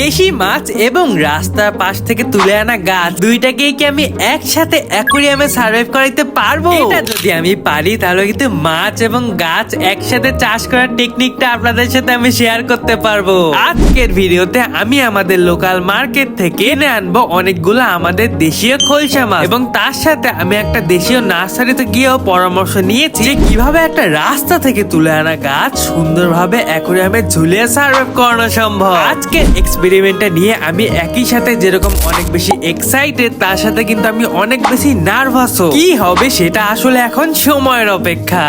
দেশি মাছ এবং রাস্তার পাশ থেকে তুলে আনা গাছ, দুইটাকেই কি আমি একসাথে অ্যাকুরিয়ামে সার্ভাইভ করাইতে পারব? এটা যদি আমি পারি, তাহলে কিন্তু মাছ এবং গাছ একসাথে চাষ করার টেকনিকটা আপনাদের সাথে আমি শেয়ার করতে পারব। আজকের ভিডিওতে আমি আমাদের লোকাল মার্কেট থেকে কিনে আনব অনেকগুলো আমাদের দেশীয় খোলসা মাছ। এবং তার সাথে আমি একটা দেশীয় নার্সারিতে গিয়েও পরামর্শ নিয়েছি যে কীভাবে একটা রাস্তা থেকে তুলে আনা গাছ সুন্দরভাবে অ্যাকুরিয়ামে ঝুলিয়ে সার্ভাইভ করানো সম্ভব। আজকের এক্সপেরিমেন্টটা নিয়ে আমি একই সাথে যেরকম অনেক বেশি এক্সাইটেড তার সাথে কিন্তু আমি অনেক বেশি নার্ভাসও কি হবে সেটা আসলে এখন সময়ের অপেক্ষা।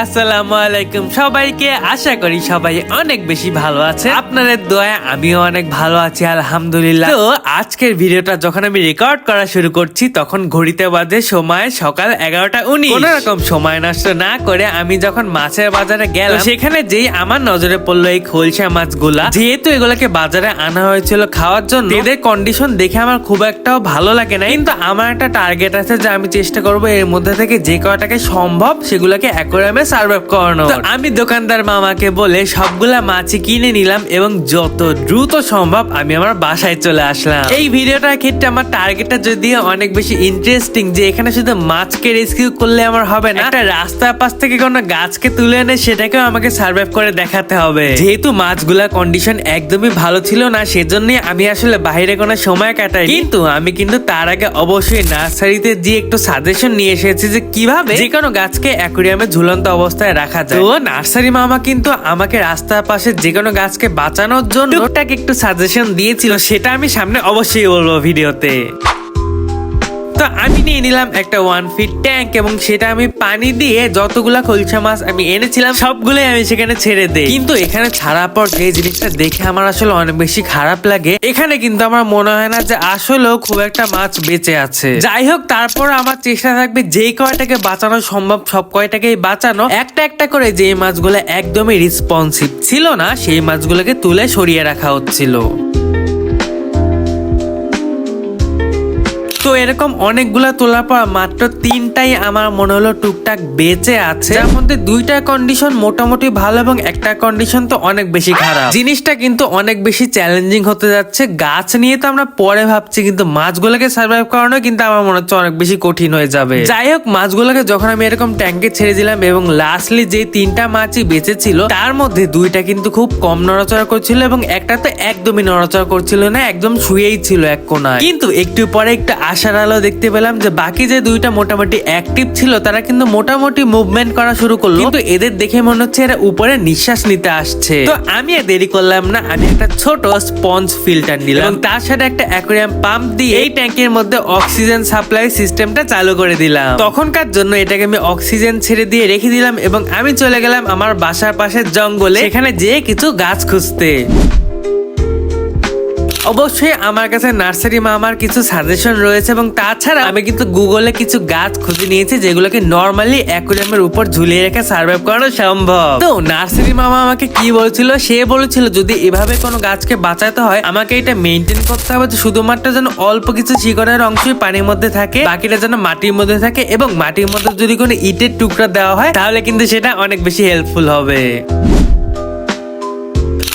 আসসালামু আলাইকুম। সবাইকে আশা করি সবাই অনেক বেশি ভালো আছে। আপনাদের দোয়া আমিও অনেক ভালো আছি, আলহামদুলিল্লাহ। তো আজকের ভিডিওটা যখন আমি রেকর্ড করা শুরু করছি, তখন ঘড়িতে বাজে সময় সকাল এগারোটা উনিশ। কোন রকম সময় নষ্ট না করে আমি যখন মাছের বাজারে গেলাম সেখানে যেই আমার নজরে পড়ল এই খোলসা মাছগুলা, যেহেতু এগুলাকে বাজারে আনা হয়েছিল খাওয়ার জন্য, এদের কন্ডিশন দেখে আমার খুব একটাও ভালো লাগে না কিন্তু আমার একটা টার্গেট আছে যে আমি চেষ্টা করব এর মধ্যে থেকে যে কয়টাকে সম্ভব সেগুলোকে অ্যাকোয়ারিয়ামে সার্ভাইভ করানো আমি দোকানদার মামাকে বলে সবগুলা মাছই কিনে নিলাম এবং যত দ্রুত সম্ভব আমি আমার বাসায় চলে আসলাম। এই ভিডিওটার ক্ষেত্রে আমার টার্গেটটা যদিও অনেক বেশি ইন্টারেস্টিং যে এখানে শুধু মাছকে রেস্কিউ করলে আমার হবে না একটা রাস্তার পাশ থেকে কোনো গাছকে তুলে এনে সেটাকেও আমাকে সার্ভাইভ করে দেখাতে হবে। যেহেতু মাছগুলা কন্ডিশন একদমই ভালো ছিল না সেজন্যই আমি আসলে বাইরে কোনো সময় কাটাই কিন্তু আমি কিন্তু তার আগে অবশ্যই নার্সারিতে যে একটু সাজেশন নিয়ে এসেছি যে কীভাবে যে কোনো গাছকে অ্যাকুরিয়ামে ঝুলন্ত অবস্থায় রাখা যায়। তো নার্সারি মামা কিন্তু আমাকে রাস্তার পাশে যে কোনো গাছকে বাঁচানোর জন্য টুকটাক একটু সাজেশন দিয়েছিল সেটা আমি সামনে অবশ্যই বলব ভিডিওতে। তো আমি নিয়ে নিলাম একটা ওয়ান ফিট ট্যাঙ্ক এবং সেটা আমি পানি দিয়ে যতগুলা খলসা মাছ আমি এনেছিলাম, সবগুলোই আমি সেখানে ছেড়ে দেই। কিন্তু এখানে ছাড়ার পর যে জিনিসটা দেখে আমার আসলে অনেক বেশি খারাপ লাগে, এখানে কিন্তু আমার মনে হয় না যে আসলেও খুব একটা মাছ বেঁচে আছে। যাই হোক, তারপর আমার চেষ্টা থাকবে যে কয়টাকে বাঁচানো সম্ভব, সব কয়টাকেই বাঁচানো। একটা একটা করে যে মাছগুলো একদমই রেসপন্সিভ ছিল না, সেই মাছগুলোকে তুলে সরিয়ে রাখা হচ্ছিল। তো এরকম অনেকগুলা তোলার পর মাত্র তিনটাই আমার মনে হলো টুকটাক বেঁচে আছে। যার মধ্যে দুইটা কন্ডিশন মোটামুটি ভালো এবং একটা কন্ডিশন তো অনেক বেশি খারাপ। জিনিসটা কিন্তু অনেক বেশি চ্যালেঞ্জিং হতে যাচ্ছে। গাছ নিয়ে তো আমরা পরে ভাবছি, কিন্তু মাছগুলোকে সার্ভাইভ করানো কিন্তু আমার মনে হচ্ছে অনেক বেশি কঠিন হয়ে যাবে। যাই হোক, মাছগুলোকে যখন আমি এরকম ট্যাঙ্কে ছেড়ে দিলাম এবং লাস্টলি যে তিনটা মাছই বেঁচে ছিল তার মধ্যে দুইটা কিন্তু খুব কম নড়াচড়া করছিল এবং একটা তো একদমই নড়াচড়া করছিল না, একদম শুয়েই ছিল এক কোনায়। কিন্তু একটু পরে একটু আশার আলো দেখতে পেলাম যে বাকি যে দুইটা মোটামুটি অ্যাক্টিভ ছিল, তারা কিন্তু মোটামুটি মুভমেন্ট করা শুরু করল। কিন্তু এদের দেখে মনে হচ্ছে এরা উপরে নিঃশ্বাস নিতে আসছে। তো আমি আর দেরি করলাম না, আমি একটা ছোট স্পঞ্জ ফিল্টার নিলাম। এবং তার সাথে একটা অ্যাকোরিয়াম পাম্প দিয়ে এই ট্যাঙ্কের মধ্যে অক্সিজেন সাপ্লাই সিস্টেমটা চালু করে দিলাম। তখনকার জন্য এটাকে আমি অক্সিজেন ছেড়ে দিয়ে রেখে দিলাম এবং আমি চলে গেলাম আমার বাসার পাশের জঙ্গলে এখানে যেয়ে কিছু গাছ খুঁজতে। অবশ্যই আমার কাছে নার্সারি মামার কিছু সাজেশন রয়েছে এবং তাছাড়া আমি কিন্তু গুগলে কিছু গাছ খুঁজে নিয়েছি যেগুলোকে নর্মালি অ্যাকুরিয়ামের উপর ঝুলিয়ে রেখে সার্ভাইভ করানো সম্ভব। তো নার্সারি মামা আমাকে কি বলছিল? সে বলেছিল, যদি এভাবে কোনো গাছকে বাঁচাতে হয়, আমাকে এটা মেনটেন করতে হবে যে শুধুমাত্র যেন অল্প কিছু শিকড়ের অংশই পানির মধ্যে থাকে, বাকিটা যেন মাটির মধ্যে থাকে এবং মাটির মধ্যে যদি কোনো ইটের টুকরা দেওয়া হয়, তাহলে কিন্তু সেটা অনেক বেশি হেল্পফুল হবে।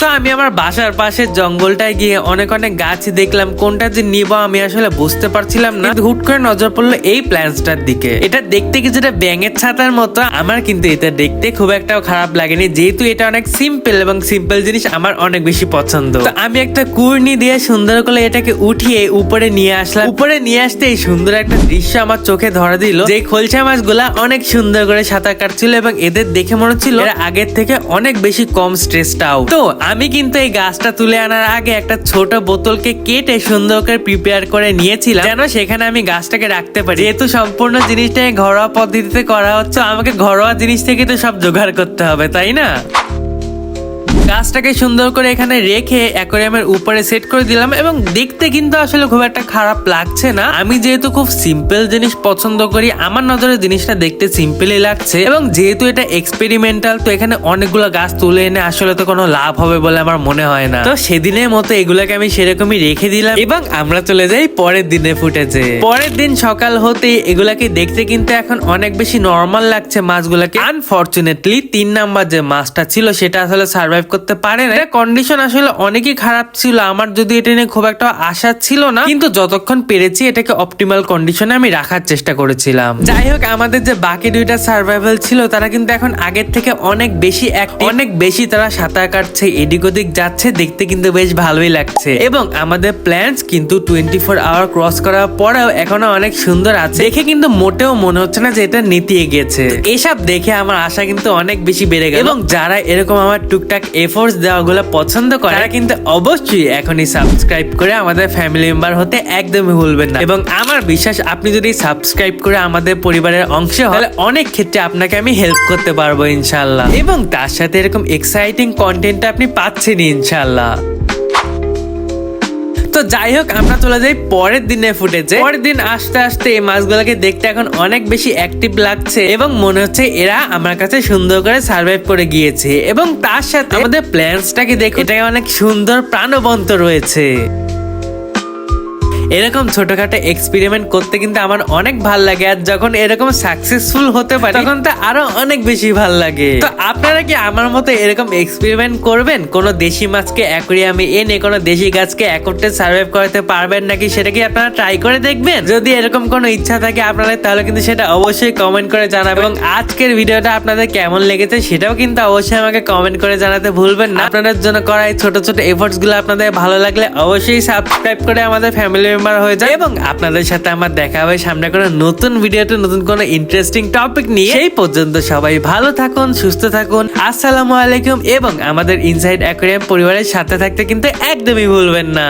তো আমি আমার বাসার পাশের জঙ্গলটায় গিয়ে অনেক অনেক গাছ দেখলাম। কোনটা যে নিব আমি আসলে বুঝতে পারছিলাম না। হুট করে নজর পড়ল এই প্ল্যান্টসটার দিকে। এটা দেখতে কিছুটা ব্যাঙের ছাতার মতো। আমার কিন্তু এটা দেখতে খুব একটা খারাপ লাগেনি। যেহেতু এটা অনেক সিম্পল এবং সিম্পল জিনিস, আমার অনেক বেশি পছন্দ। আমি একটা কুর্নি দিয়ে সুন্দর করে এটাকে উঠিয়ে উপরে নিয়ে আসলাম। উপরে নিয়ে আসতে এই সুন্দর একটা দৃশ্য আমার চোখে ধরা দিল। যে খোলসা মাছগুলা অনেক সুন্দর করে সাঁতার কাটছিল এবং এদের দেখে মনে হচ্ছিল এরা আগের থেকে অনেক বেশি কম স্ট্রেসড আউট তো আমি কিন্তু এই গাছটা তুলে আনার আগে একটা ছোট বোতলকে কেটে সুন্দর করে প্রিপেয়ার করে নিয়েছিলাম, যেন সেখানে আমি গাছটাকে রাখতে পারি। যেহেতু সম্পূর্ণ জিনিসটাকে ঘরোয়া পদ্ধতিতে করা হচ্ছে, আমাকে ঘরোয়া জিনিস থেকে তো সব জোগাড় করতে হবে, তাই না? গাছটাকে সুন্দর করে এখানে রেখে অ্যাকোরিয়ামের উপরে সেট করে দিলাম এবং দেখতে কিন্তু আসলে খুব একটা খারাপ লাগছে না। আমি যেহেতু খুব সিম্পল জিনিস পছন্দ করি, আমার নজরে জিনিসটা দেখতে সিম্পলই লাগছে এবং যেহেতু এটা এক্সপেরিমেন্টাল তো এখানে অনেকগুলো গাছ তুলে এনে আসলে তো কোনো লাভ হবে বলে আমার মনে হয় না। তো সেদিনের মতো এগুলাকে আমি সেরকমই রেখে দিলাম এবং আমরা চলে যাই পরের দিনে ফুটেছে পরের দিন সকাল হতেই এগুলাকে দেখতে কিন্তু এখন অনেক বেশি নর্মাল লাগছে মাছগুলাকে। আনফরচুনেটলি তিন নাম্বার যে মাছটা ছিল, সেটা আসলে সার্ভাইভ করতে পারে না কন্ডিশন আসলে অনেকই খারাপ ছিল। আমার যদি এটা নিয়ে খুব একটা আশা ছিল না, কিন্তু যতক্ষণ পেরেছি এটাকে অপটিমাল কন্ডিশনে আমি রাখার চেষ্টা করেছিলাম। যাই হোক, আমাদের যে বাকি দুইটা সার্ভাইভাল ছিল, তারা কিন্তু এখন আগের থেকে অনেক বেশি অনেক বেশি তারা সাঁতার কাটছে, এদিক ওদিক যাচ্ছে, দেখতে কিন্তু বেশ ভালোই লাগছে। এবং আমাদের প্ল্যান্স কিন্তু টোয়েন্টি ফোর আওয়ার ক্রস করার পরেও এখনও অনেক সুন্দর আছে। দেখে কিন্তু মোটেও মনে হচ্ছে না যে এটা নিতিয়ে গেছে। এসব দেখে আমার আশা কিন্তু অনেক বেশি বেড়ে গেল। এবং যারা এরকম আমার টুকটাক এফোর্টস দেওয়াগুলো পছন্দ করে, তারা কিন্তু অবশ্যই এখনই সাবস্ক্রাইব করে আমাদের ফ্যামিলি মেম্বার হতে একদমই ভুলবেন না। এবং আমার বিশ্বাস, আপনি যদি সাবস্ক্রাইব করে আমাদের পরিবারের অংশ হলে অনেক ক্ষেত্রে আপনাকে আমি হেল্প করতে পারব ইনশাল্লাহ এবং তার সাথে এরকম এক্সাইটিং কন্টেন্ট আপনি পাচ্ছেন ইনশাল্লাহ তো যাই হোক, আমরা চলে যাই পরের দিনে ফুটেছে পরের দিন আসতে আসতে এই মাছগুলোকে দেখতে এখন অনেক বেশি অ্যাক্টিভ লাগছে এবং মনে হচ্ছে এরা আমার কাছে সুন্দর করে সার্ভাইভ করে গিয়েছে। এবং তার সাথে আমাদের প্ল্যান্সটাকে দেখে এটাকে অনেক সুন্দর প্রাণবন্ত রয়েছে। এরকম ছোটখাটো এক্সপেরিমেন্ট করতে কিন্তু আমার অনেক ভালো লাগে। আর যখন এরকম সাকসেসফুল হতে পারে, তখন তো আরও অনেক বেশি ভালো লাগে। তো আপনারা কি আমার মতো এরকম এক্সপেরিমেন্ট করবেন? কোন দেশি মাছকে অ্যাকোরিয়ামে এনে, কোনো দেশি গাছকে একত্রে সার্ভাইভ করাতে পারবেন নাকি সেটা কি আপনারা ট্রাই করে দেখবেন? যদি এরকম কোনো ইচ্ছা থাকে আপনাদের, তাহলে কিন্তু সেটা অবশ্যই কমেন্ট করে জানাবেন। এবং আজকের ভিডিওটা আপনাদের কেমন লেগেছে সেটাও কিন্তু অবশ্যই আমাকে কমেন্ট করে জানাতে ভুলবেন না। আপনাদের জন্য করা এই ছোট ছোট এফোর্টসগুলো আপনাদের ভালো লাগলে অবশ্যই সাবস্ক্রাইব করে আমাদের ফ্যামিলি মেম্বার হয়ে যায় এবং আপনাদের সাথে আমার দেখা হবে সামনে কোনো নতুন ভিডিওতে নতুন কোনো ইন্টারেস্টিং টপিক নিয়ে। সেই পর্যন্ত সবাই ভালো থাকুন, সুস্থ থাকুন। আসসালামু আলাইকুম এবং আমাদের ইনসাইড অ্যাকোরিয়াম পরিবারের সাথে থাকতে কিন্তু একদমই ভুলবেন না।